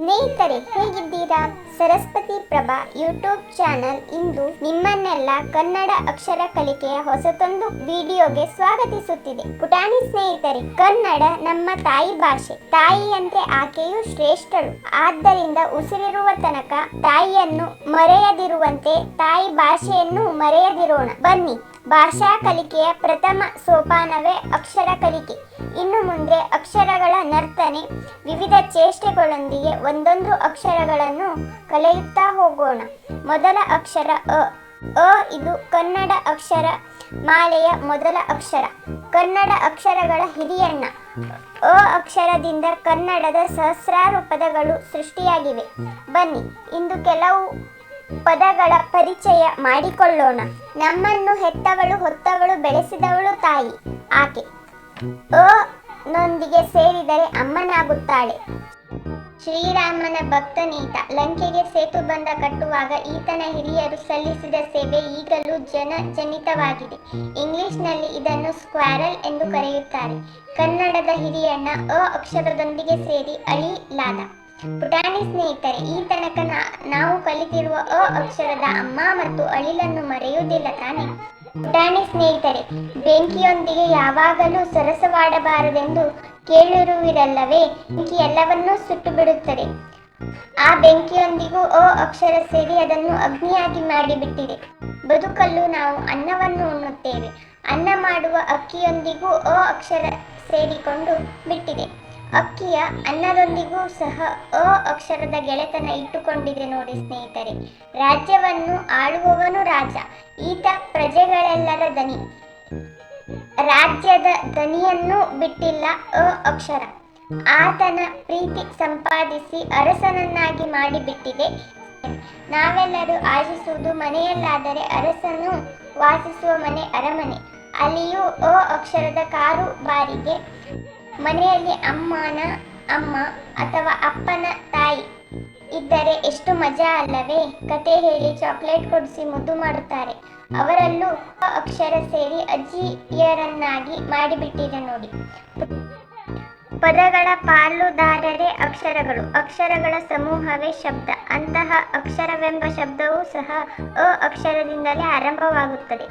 ಸ್ನೇಹಿತರೆ ಹೇಗಿದ್ದೀರಾ Saraswati Prabha YouTube channel ಇಂದು ನಿಮ್ಮನ್ನೆಲ್ಲ ಕನ್ನಡ ಅಕ್ಷರ ಕಲಿಕೆಯ ಹೊಸತೊಂದು ವಿಡಿಯೋಗೆ ಸ್ವಾಗತಿಸುತ್ತಿದೆ. ಪುಟಾಣಿ ಸ್ನೇಹಿತರೆ, ಕನ್ನಡ ನಮ್ಮ ತಾಯಿ ಭಾಷೆ. ತಾಯಿಯಂತೆ ಆಕೆಯು ಶ್ರೇಷ್ಠಳು. ಆದ್ದರಿಂದ ಉಸಿರಿರುವ ತನಕ ತಾಯಿಯನ್ನು ಮರೆಯದಿರುವಂತೆ ತಾಯಿ ಭಾಷೆಯನ್ನು ಮರೆಯದಿರೋಣ. ಬನ್ನಿ, ಭಾಷಾ ಕಲಿಕೆಯ ಪ್ರಥಮ ಸೋಪಾನವೇ ಅಕ್ಷರ ಕಲಿಕೆ. ಇನ್ನು ಮುಂದೆ ಅಕ್ಷರಗಳ ನರ್ತನೆ ವಿವಿಧ ಚೇಷ್ಟೆಗಳೊಂದಿಗೆ ಒಂದೊಂದು ಅಕ್ಷರಗಳನ್ನು ಕಲಿಯುತ್ತಾ ಹೋಗೋಣ. ಮೊದಲ ಅಕ್ಷರ ಅ. ಅ ಇದು ಕನ್ನಡ ಅಕ್ಷರ ಮಾಲೆಯ ಮೊದಲ ಅಕ್ಷರ. ಕನ್ನಡ ಅಕ್ಷರಗಳ ಹಿರಿಯಣ್ಣ. ಅ ಅಕ್ಷರದಿಂದ ಕನ್ನಡದ ಸಹಸ್ರಾರು ಪದಗಳು ಸೃಷ್ಟಿಯಾಗಿವೆ. ಬನ್ನಿ, ಇಂದು ಕೆಲವು ಪದಗಳ ಪರಿಚಯ ಮಾಡಿಕೊಳ್ಳೋಣ. ನಮ್ಮನ್ನು ಹೆತ್ತವಳು, ಹೊತ್ತವಳು, ಬೆಳೆಸಿದವಳು ತಾಯಿ. ಆಕೆ ಅ ನೊಂದಿಗೆ ಸೇರಿದರೆ ಅಮ್ಮನಾಗುತ್ತಾಳೆ. ಶ್ರೀರಾಮನ ಭಕ್ತನೀತ. ಲಂಕೆಗೆ ಸೇತು ಬಂದ ಕಟ್ಟುವಾಗ ಈತನ ಹಿರಿಯರು ಸಲ್ಲಿಸಿದ ಸೇವೆ ಈಗಲೂ ಜನಜನಿತವಾಗಿದೆ. ಇಂಗ್ಲಿಷ್ನಲ್ಲಿ ಇದನ್ನು ಸ್ಕ್ವಾರಲ್ ಎಂದು ಕರೆಯುತ್ತಾರೆ. ಕನ್ನಡದ ಹಿರಿಯಣ್ಣ ಅ ಅಕ್ಷರದೊಂದಿಗೆ ಸೇರಿ ಅಳಿಲಾದ ಪುಟಾಣಿ ಸ್ನೇಹಿತರೆ, ಈ ತನಕ ನಾವು ಕಲಿತಿರುವ ಅ ಅಕ್ಷರದ ಅಮ್ಮ ಮತ್ತು ಅಳಿಲನ್ನು ಮರೆಯುವುದಿಲ್ಲ ತಾನೆ? ಪುಟಾಣಿ ಸ್ನೇಹಿತರೆ, ಬೆಂಕಿಯೊಂದಿಗೆ ಯಾವಾಗಲೂ ಸರಸವಾಡಬಾರದೆಂದು ಕೇಳಿರುವಿರಲ್ಲವೇ? ಬೆಂಕಿ ಎಲ್ಲವನ್ನೂ ಸುಟ್ಟು ಬಿಡುತ್ತದೆ ಆ ಬೆಂಕಿಯೊಂದಿಗೂ ಓ ಅಕ್ಷರ ಸೇರಿ ಅದನ್ನು ಅಗ್ನಿಯಾಗಿ ಮಾಡಿಬಿಟ್ಟಿದೆ. ಬದುಕಲ್ಲೂ ನಾವು ಅನ್ನವನ್ನು ಉಣ್ಣುತ್ತೇವೆ. ಅನ್ನ ಮಾಡುವ ಅಕ್ಕಿಯೊಂದಿಗೂ ಅ ಅಕ್ಷರ ಸೇರಿಕೊಂಡು ಬಿಟ್ಟಿದೆ. ಅಕ್ಕಿಯ ಅನ್ನದೊಂದಿಗೂ ಸಹ ಅ ಅಕ್ಷರದ ಗೆಳೆತನ ಇಟ್ಟುಕೊಂಡಿದೆ ನೋಡಿ ಸ್ನೇಹಿತರೆ. ರಾಜ್ಯವನ್ನು ಆಳುವವನು ರಾಜ, ಈತ ಪ್ರಜೆಗಳೆಲ್ಲರ ದನಿ ರಾಜ್ಯದ ದನಿಯನ್ನು ಬಿಟ್ಟಿಲ್ಲ ಅ ಅಕ್ಷರ. ಆತನ ಪ್ರೀತಿ ಸಂಪಾದಿಸಿ ಅರಸನನ್ನಾಗಿ ಮಾಡಿಬಿಟ್ಟಿದೆ. ನಾವೆಲ್ಲರೂ ಆಶಿಸುವುದು ಮನೆಯಲ್ಲಾದರೆ ಅರಸನು ವಾಸಿಸುವ ಮನೆ ಅರಮನೆ. ಅಲ್ಲಿಯೂ ಅ ಅಕ್ಷರದ ಕಾರು ಬಾರಿಗೆ ಮನೆಯಲ್ಲಿ ಅಮ್ಮನ ಅಮ್ಮ ಅಥವಾ ಅಪ್ಪನ ತಾಯಿ ಇದ್ದರೆ ಎಷ್ಟು ಮಜಾ ಅಲ್ಲವೇ? ಕತೆ ಹೇಳಿ ಚಾಕ್ಲೇಟ್ ಕೊಡಿಸಿ ಮುದ್ದು ಮಾಡುತ್ತಾರೆ. ಅವರಲ್ಲೂ ಅಕ್ಷರ ಸೇರಿ ಅಜ್ಜಿಯರನ್ನಾಗಿ ಮಾಡಿಬಿಟ್ಟಿದೆ ನೋಡಿ. ಪದಗಳ ಪಾಲುದಾರರೇ ಅಕ್ಷರಗಳು. ಅಕ್ಷರಗಳ ಸಮೂಹವೇ ಶಬ್ದ. ಅಂತಹ ಅಕ್ಷರವೆಂಬ ಶಬ್ದವೂ ಸಹ ಅ ಅಕ್ಷರದಿಂದಲೇ ಆರಂಭವಾಗುತ್ತದೆ.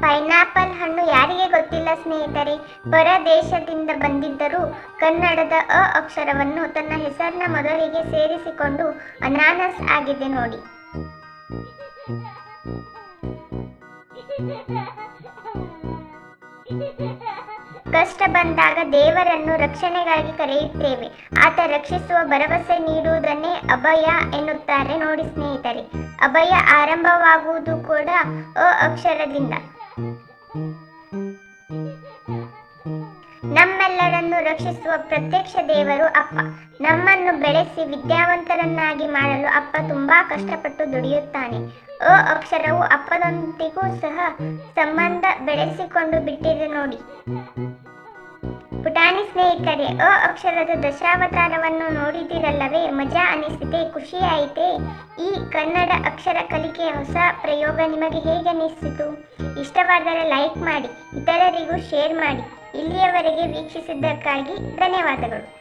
ಪೈನಾಪಲ್ ಹಣ್ಣು ಯಾರಿಗೆ ಗೊತ್ತಿಲ್ಲ ಸ್ನೇಹಿತರೆ? ಪರದೇಶದಿಂದ ಬಂದಿದ್ದರೂ ಕನ್ನಡದ ಅ ಅಕ್ಷರವನ್ನು ತನ್ನ ಹೆಸರಿನ ಮೊದಲಿಗೆ ಸೇರಿಸಿಕೊಂಡು ಅನಾನಸ್ ಆಗಿದೆ ನೋಡಿ. ಕಷ್ಟ ಬಂದಾಗ ದೇವರನ್ನು ರಕ್ಷಣೆಗಾಗಿ ಕರೆಯುತ್ತೇವೆ. ಆತ ರಕ್ಷಿಸುವ ಭರವಸೆ ನೀಡುವುದನ್ನೇ ಅಭಯ ಎನ್ನುತ್ತಾರೆ. ನೋಡಿ ಸ್ನೇಹಿತರೆ, ಅಭಯ ಆರಂಭವಾಗುವುದು ಕೂಡ ಅ ಅಕ್ಷರದಿಂದ. ನಮ್ಮೆಲ್ಲರನ್ನು ರಕ್ಷಿಸುವ ಪ್ರತ್ಯಕ್ಷ ದೇವರು ಅಪ್ಪ. ನಮ್ಮನ್ನು ಬೆಳೆಸಿ ವಿದ್ಯಾವಂತರನ್ನಾಗಿ ಮಾಡಲು ಅಪ್ಪ ತುಂಬಾ ಕಷ್ಟಪಟ್ಟು ದುಡಿಯುತ್ತಾನೆ. ಅ ಅಕ್ಷರವು ಅಪ್ಪದೊಂದಿಗೂ ಸಹ ಸಂಬಂಧ ಬೆಳೆಸಿಕೊಂಡು ಬಿಟ್ಟಿದೆ ನೋಡಿ. ಪುಟಾಣಿ ಸ್ನೇಹಿತರೆ ಅ ಅಕ್ಷರದ ದಶಾವತಾರವನ್ನು ನೋಡಿದಿರಲ್ಲವೇ ಮಜಾ ಅನಿಸಿದೆ, ಖುಷಿ ಆಯಿತೆ? ಈ ಕನ್ನಡ ಅಕ್ಷರ ಕಲಿಕೆಯ ಹೊಸ ಪ್ರಯೋಗ ನಿಮಗೆ ಹೇಗೆ ಅನಿಸಿತು? ಇಷ್ಟವಾದರೆ ಲೈಕ್ ಮಾಡಿ, ಇತರರಿಗೂ ಶೇರ್ ಮಾಡಿ. ಇಲ್ಲಿಯವರೆಗೆ ವೀಕ್ಷಿಸಿದ್ದಕ್ಕಾಗಿ ಧನ್ಯವಾದಗಳು.